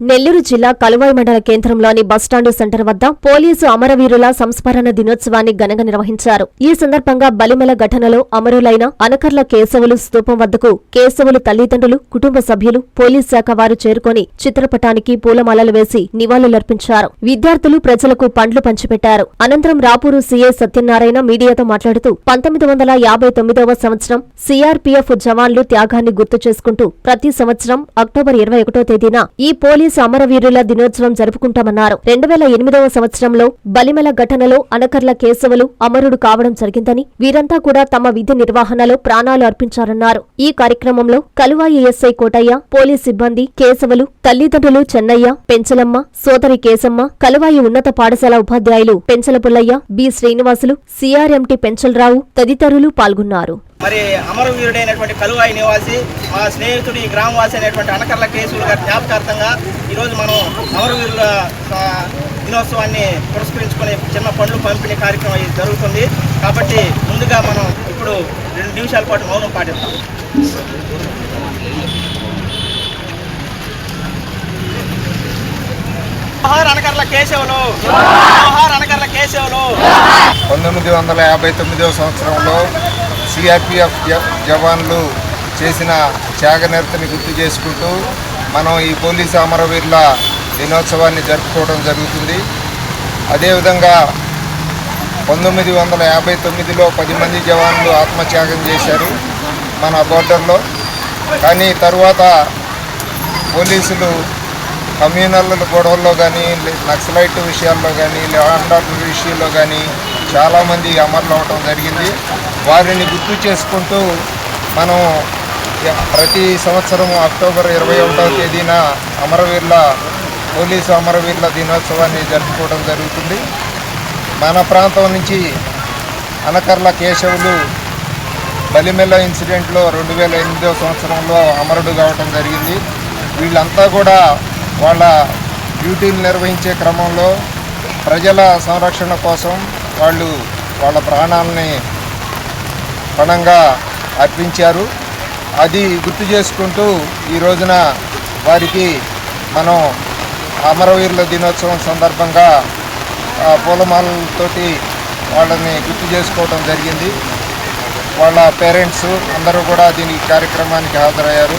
నెల్లూరు జిల్లా కలువాయి మండల కేంద్రంలోని బస్టాండు సెంటర్ వద్ద పోలీసు అమరవీరుల సంస్మరణ దినోత్సవాన్ని ఘనంగా నిర్వహించారు. ఈ సందర్భంగా బలిమల ఘటనలో అమరులైన అనకర్ల కేశవులు స్తూపం వద్దకు కేశవులు తల్లిదండ్రులు కుటుంబ సభ్యులు పోలీస్ శాఖ వారు చేరుకొని చిత్రపటానికి పూలమాలలు వేసి నివాళులర్పించారు. విద్యార్థులు ప్రజలకు పండ్లు పంచిపెట్టారు. అనంతరం రాపూరు సీఏ సత్యనారాయణ మీడియాతో మాట్లాడుతూ పంతొమ్మిది వందల యాభై తొమ్మిదవ సంవత్సరం సీఆర్పీఎఫ్ జవాన్లు త్యాగాన్ని గుర్తు చేసుకుంటూ ప్రతి సంవత్సరం అక్టోబర్ ఇరవై ఒకటో తేదీన ఈ పోలీసు సమరవీరుల దినోత్సవం జరుపుకుంటామన్నారు. రెండు వేల ఎనిమిదవ సంవత్సరంలో బలిమెల ఘటనలో అనకర్ల కేశవులు అమరుడు కావడం జరిగిందని వీరంతా కూడా తమ విధి నిర్వహణలో ప్రాణాలు అర్పించారన్నారు. ఈ కార్యక్రమంలో కలువాయి ఎస్ఐ కోటయ్య పోలీస్ సిబ్బంది కేశవులు తల్లిదండ్రులు చెన్నయ్య పెంచలమ్మ సోదరి కేశమ్మ కలువాయి ఉన్నత పాఠశాల ఉపాధ్యాయులు పెంచల పుల్లయ్య బి శ్రీనివాసులు సిఆర్ఎంటి పెంచలరావు తదితరులు పాల్గొన్నారు. మరి అమరవీరుడైనటువంటి కలువాయి నివాసి మా స్నేహితుడు ఈ గ్రామవాసి అయినటువంటి అనకర్ల కేసులు గారి జ్ఞాపకార్థంగా ఈరోజు మనం అమరవీరుల దినోత్సవాన్ని పురస్కరించుకునే చిన్న పండ్లు పంపిణీ కార్యక్రమం జరుగుతుంది. కాబట్టి ముందుగా మనం ఇప్పుడు రెండు నిమిషాల పాటు మౌనం పాటిస్తాం అనకర్ల కేశవులు అనకర్ల కేశవులు. పంతొమ్మిది వందల యాభై తొమ్మిదవ సంవత్సరంలో సిఆర్పిఎఫ్ జవాన్లు చేసిన త్యాగనిరతని గుర్తు చేసుకుంటూ మనం ఈ పోలీస్ అమరవీరుల దినోత్సవాన్ని జరుపుకోవడం జరుగుతుంది. అదేవిధంగా పంతొమ్మిది వందల యాభై తొమ్మిదిలో పది మంది జవాన్లు ఆత్మత్యాగం చేశారు మన బోర్డర్లో. కానీ తరువాత పోలీసులు కమ్యూనల్ గొడవల్లో కానీ నక్సలైట్ విషయాల్లో కానీ ల్యాండ్ ఆర్డర్ విషయంలో కానీ చాలామంది అమరులు అవటం జరిగింది. వారిని గుర్తు చేసుకుంటూ మనం ప్రతి సంవత్సరం అక్టోబర్ ఇరవై ఒకటవ తేదీన అమరవీరుల పోలీసు అమరవీరుల దినోత్సవాన్ని జరుపుకోవడం జరుగుతుంది. మన ప్రాంతం నుంచి అనకర్ల కేశవులు బలిమెల్ల ఇన్సిడెంట్లో రెండు వేల ఎనిమిదవ సంవత్సరంలో అమరుడు కావటం జరిగింది. వీళ్ళంతా కూడా వాళ్ళ డ్యూటీలు నిర్వహించే క్రమంలో ప్రజల సంరక్షణ కోసం వాళ్ళు వాళ్ళ ప్రాణాలని పణంగా అర్పించారు. అది గుర్తు చేసుకుంటూ ఈ రోజున వారికి మనం అమరవీరుల దినోత్సవం సందర్భంగా ఆ, పూలమాలతోటి వాళ్ళని గుర్తు చేసుకోవడం జరిగింది. వాళ్ళ పేరెంట్స్ అందరూ కూడా దీనికి కార్యక్రమానికి హాజరయ్యారు.